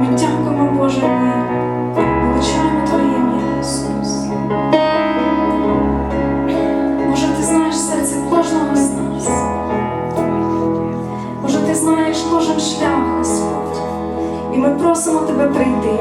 Ми дякуємо, Боже, ми величаємо Твоє ім'я, Може, ти знаєш серце кожного з нас. Може, ти знаєш кожен шлях, Господь, і ми просимо Тебе прийти.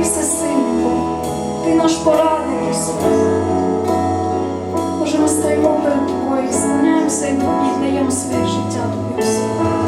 ти всесильний Бог, ти наш порадник Ісус. Боже, ми стаємо перед тобою і склоняємося і даємо своє життя тобі всього.